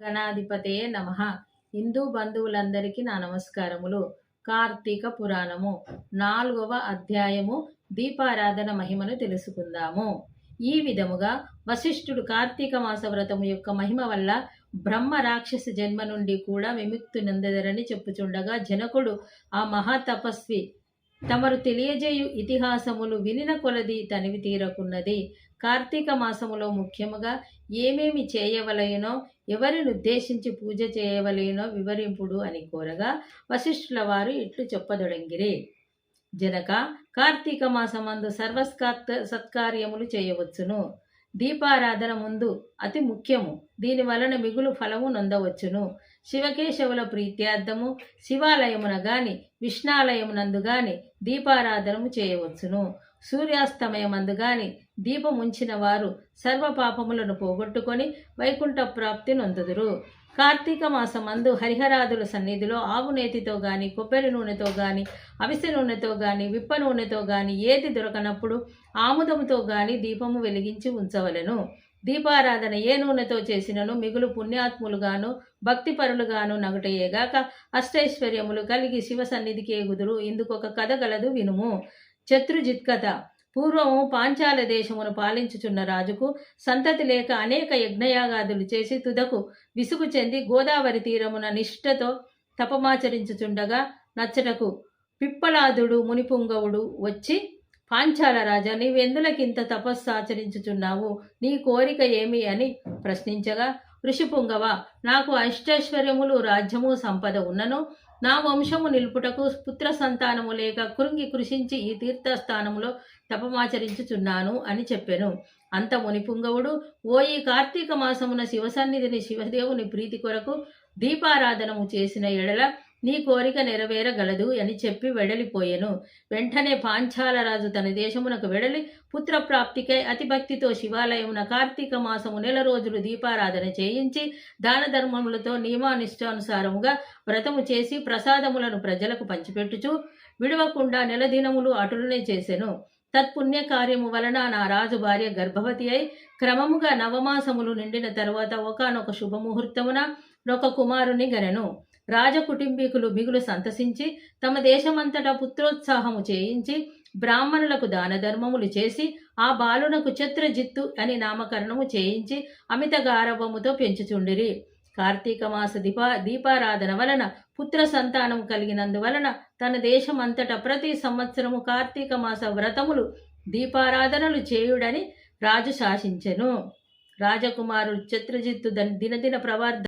గణాధిపతే నమ. హిందూ బంధువులందరికీ నా నమస్కారములు. కార్తీక పురాణము నాలుగవ అధ్యాయము దీపారాధన మహిమను తెలుసుకుందాము. ఈ విధముగా వశిష్ఠుడు కార్తీక మాస వ్రతము యొక్క మహిమ వల్ల బ్రహ్మ రాక్షస జన్మ నుండి కూడా విముక్తి నందదరని చెప్పుచుండగా జనకుడు ఆ మహాతపస్వి తమరు తెలియజేయు ఇతిహాసములు వినిన కొలది తనివి తీరకున్నది. కార్తీక మాసములో ముఖ్యముగా ఏమేమి చేయవలయనో ఎవరిని ఉద్దేశించి పూజ చేయవలయనో వివరింపుడు అని కోరగా వశిష్ఠుల వారు ఇట్లు చెప్పదొడంగిరి. జనక కార్తీక మాసమందు సర్వస్కాత్ సత్కార్యములు చేయవచ్చును. దీపారాధన ముందు అతి ముఖ్యము. దీని వలన మిగులు ఫలము నొందవచ్చును. శివకేశవుల ప్రీత్యార్థము శివాలయమున గాని విష్ణాలయమునందు గాని దీపారాధనము చేయవచ్చును. సూర్యాస్తమయమందు గాని దీపం ఉంచిన వారు సర్వపాపములను పోగొట్టుకొని వైకుంఠ ప్రాప్తి నొందుదురు. కార్తీక మాసమందు హరిహరాదుల సన్నిధిలో ఆవు నేతితో గాని కొబ్బరి నూనెతో గాని అవిసె నూనెతో గాని విప్ప నూనెతో గాని ఏది దొరకనప్పుడు ఆముదముతో గాని దీపము వెలిగించి ఉంచవలెను. దీపారాధన ఏ నూనెతో చేసినను మిగులు పుణ్యాత్ములుగాను భక్తిపరులుగాను నగుటయేగాక అష్టైశ్వర్యములు కలిగి శివ సన్నిధికి ఎగుదురు. ఇందుకొక కథ గలదు వినుము. శత్రుజిత్ పూర్వం పూర్వము పాంచాల దేశమును పాలించుచున్న రాజుకు సంతతి లేక అనేక యజ్ఞయాగాదులు చేసి తుదకు విసుగు చెంది గోదావరి తీరమున నిష్ఠతో తపమాచరించుచుండగా నచ్చటకు పిప్పలాదుడు మునిపుంగవుడు వచ్చి పాంచాల రాజా నీవెందులకింత తపస్సు ఆచరించుచున్నావు? నీ కోరిక ఏమి? అని ప్రశ్నించగా ఋషిపుంగవ నాకు అష్టైశ్వర్యములు రాజ్యము సంపద ఉన్నను. నా వంశము నిలుపుటకు పుత్ర సంతానము లేక కృంగి కృషించి ఈ తీర్థస్థానములో తపమాచరించుచున్నాను అని చెప్పెను. అంత మునిపుంగవుడు ఓ ఈ కార్తీక మాసమున శివసన్నిధిని శివదేవుని ప్రీతి కొరకు దీపారాధనము చేసిన ఎడల నీ కోరిక నెరవేరగలదు అని చెప్పి వెడలిపోయెను. వెంటనే పాంచాలరాజు తన దేశమునకు వెడలి పుత్రప్రాప్తికై అతిభక్తితో శివాలయమున కార్తీక మాసము నెల రోజులు దీపారాధన చేయించి దాన ధర్మములతో నియమానిష్టానుసారముగా వ్రతము చేసి ప్రసాదములను ప్రజలకు పంచిపెట్టుచు విడవకుండా నెల దినములు అటులనే చేసెను. తత్పుణ్య కార్యము వలన నా రాజు భార్య గర్భవతి అయి క్రమముగా నవమాసములు నిండిన తరువాత ఒకనొక శుభముహూర్తమున ఒక కుమారుని గనెను. రాజకుటుంబీకులు మిగులు సంతసించి తమ దేశమంతటా పుత్రోత్సాహము చేయించి బ్రాహ్మణులకు దాన ధర్మములు చేసి ఆ బాలునకు చిత్రజిత్తు అని నామకరణము చేయించి అమిత గారవముతో పెంచుచుండిరి. కార్తీక మాస దీపా దీపారాధన వలన పుత్ర సంతానం కలిగినందువలన తన దేశమంతటా ప్రతి సంవత్సరము కార్తీక మాస వ్రతములు దీపారాధనలు చేయుడని రాజు శాసించెను. రాజకుమారుడు చిత్రజిత్తు దినదిన ప్రవర్ధ